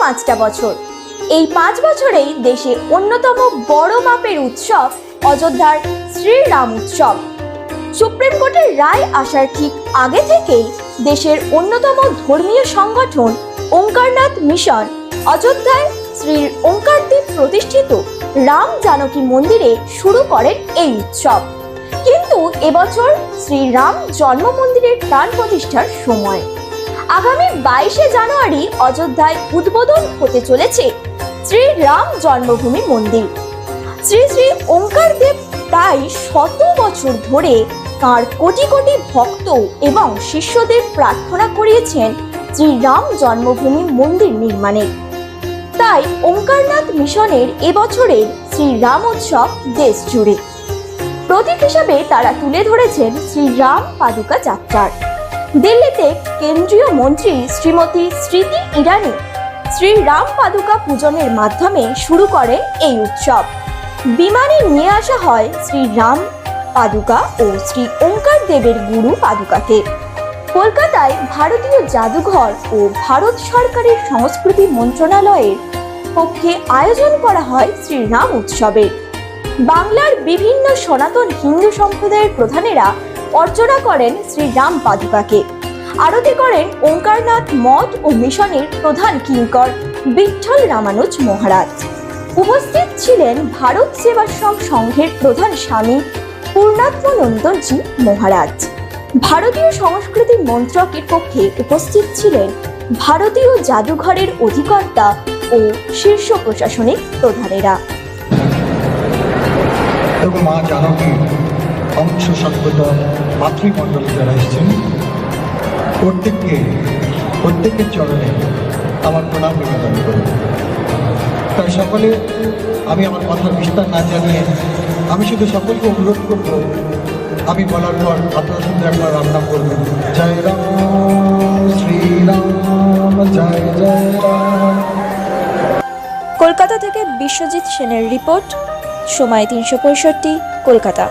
পাঁচটা বছর। এই পাঁচ বছরেই দেশে অন্যতম বড় মাপের উৎসব অযোধ্যার শ্রীরাম উৎসব। সুপ্রিম কোর্টের রায় আসার ঠিক আগে থেকেই দেশের অন্যতম ধর্মীয় সংগঠন ওঙ্কারনাথ মিশন অযোধ্যায় শ্রী ওঙ্কারদ্বীপ প্রতিষ্ঠিত রাম জানকী মন্দিরে শুরু করেন এই উৎসব। কিন্তু এবছর শ্রীরাম জন্ম মন্দিরের প্রাণ প্রতিষ্ঠার সময়। আগামী বাইশে জানুয়ারি অযোধ্যায় উদ্বোধন হতে চলেছে শ্রীরাম জন্মভূমি মন্দির। শ্রী শ্রী ওঙ্কার দেব প্রায় শত বছর ধরে তাঁর কোটি কোটি ভক্ত এবং শিষ্যদের প্রার্থনা করিয়েছেন শ্রীরাম জন্মভূমি মন্দির নির্মাণে। তাই ওঙ্কারনাথ মিশনের এবছরের শ্রীরাম উৎসব দেশ জুড়ে প্রতীক হিসাবে তারা তুলে ধরেছেন শ্রীরাম পাদুকা যাত্রার। দিল্লিতে কেন্দ্রীয় মন্ত্রী শ্রীমতী স্মৃতি ইরানি শ্রীরাম পাদুকা পূজনের মাধ্যমে শুরু করেন এই উৎসব। বিমানে নিয়ে আসা হয় শ্রীরাম পাদুকা ও শ্রী ওঙ্কার দেবের গুরু পাদুকাকে। কলকাতায় ভারতীয় জাদুঘর ও ভারত সরকারের সংস্কৃতি মন্ত্রণালয়ের পক্ষে আয়োজন করা হয় শ্রীরাম উৎসবের বাংলার বিভিন্ন সনাতন হিন্দু সম্প্রদায়ের প্রধানেরা অর্চনা করেন শ্রীরাম পাদুকাকে আরতি করেন ওঙ্কারনাথ মঠ ও মিশনের প্রধান কিঙ্কর, বিঠল রামানুজ মহারাজ। উপস্থিত ছিলেন ভারত সেবাশ্রম সংঘের প্রধান স্বামী পূর্ণাত্মনন্দজি মহারাজ। ভারতীয় সংস্কৃতি মন্ত্রকের পক্ষে উপস্থিত ছিলেন ভারতীয় জাদুঘরের অধিকর্তা ও শীর্ষ প্রশাসনিক প্রধানেরা। অংশ সভ্যত মাতৃমণ্ডল যারা এসেছেন, প্রত্যেককে, প্রত্যেকের চরণে আমার প্রণাম নিবেদন করি তাই সকলে, আমি আমার কথার বিস্তার না জানিয়ে আমি শুধু সকলকে অনুরোধ করব, আমি বলার পর আপনারা শুধু একবার রান্না করবেন। জয় রাম শ্রীরাম জয় জয় রাম। কলকাতা থেকে বিশ্বজিৎ সেনের রিপোর্ট, সময় তিনশো পঁয়ষট্টি, কলকাতা।